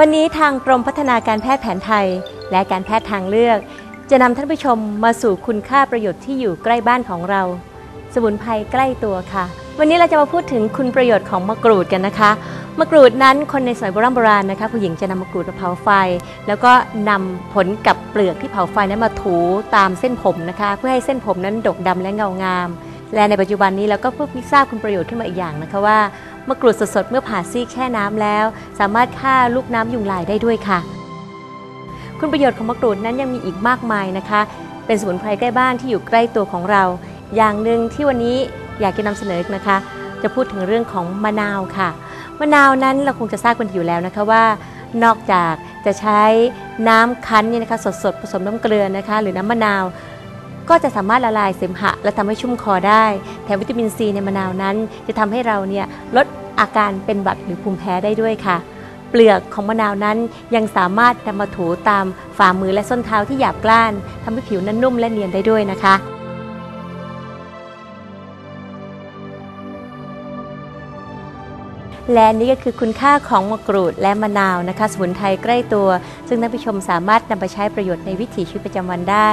วันนี้ทางกรมพัฒนาการแพทย์แผนไทย และการแพทย์ทางเลือก จะนำท่านผู้ชมมาสู่คุณค่าประโยชน์ที่อยู่ใกล้บ้านของเรา สมุนไพรใกล้ตัวค่ะ วันนี้เราจะมาพูดถึงคุณประโยชน์ของมะกรูดกันนะคะมะกรูดนั้นคนในสมัยโบราณโบราณนะคะผู้หญิงจะนำมะกรูดมาเผาไฟ แล้วก็นำผลกับเปลือกที่เผาไฟนั้นมาถูตามเส้นผมนะคะ เพื่อให้เส้นผมนั้นดกดำและเงางาม และในปัจจุบันนี้เราก็เพิ่งทราบคุณประโยชน์ขึ้นมาอีกอย่างนะคะว่า มะกรูดสดๆ เมื่อผ่าซีกแช่น้ำแล้ว สามารถฆ่าลูกน้ำยุงลายได้ด้วยค่ะ คุณประโยชน์ของมะกรูดนั้นยังมีอีกมากมายนะคะ เป็นสมุนไพรใกล้บ้านที่อยู่ใกล้ตัวของเรา อย่างหนึ่งที่วันนี้อยากจะนำเสนอนะคะ จะพูดถึงเรื่องของมะนาวค่ะ มะนาวนั้นเราคงจะทราบกันอยู่แล้วนะคะว่า นอกจากจะใช้น้ำคั้นเนี่ยนะคะ สดๆผสมน้ำเกลือนะคะ หรือน้ำมะนาว ก็จะสามารถละลายเสมหะ และทำให้ชุ่มคอได้ แถมวิตามินซีในมะนาวนั้น จะทำให้เราเนี่ยลดอาการเป็นหวัดหรือภูมิแพ้ได้ด้วยค่ะ เปลือกของมะนาวนั้นยังสามารถนำมาถูตามฝ่ามือและส้นเท้าที่หยาบกร้านทำให้ผิวนั้นนุ่มและเนียนได้ด้วยนะคะและนี่ก็คือคุณค่าของมะกรูดและมะนาวนะคะสมุนไพรใกล้ตัว ซึ่งท่านผู้ชมสามารถนำไปใช้ประโยชน์ในวิถีชีวิตประจำวันได้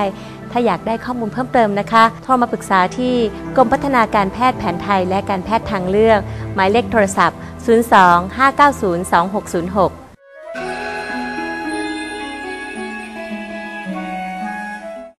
ถ้าอยากได้ข้อมูลเพิ่มเติมนะคะ โทรมาปรึกษาที่กรมพัฒนาการแพทย์แผนไทยและการแพทย์ทางเลือก หมายเลขโทรศัพท์ 02 590 2606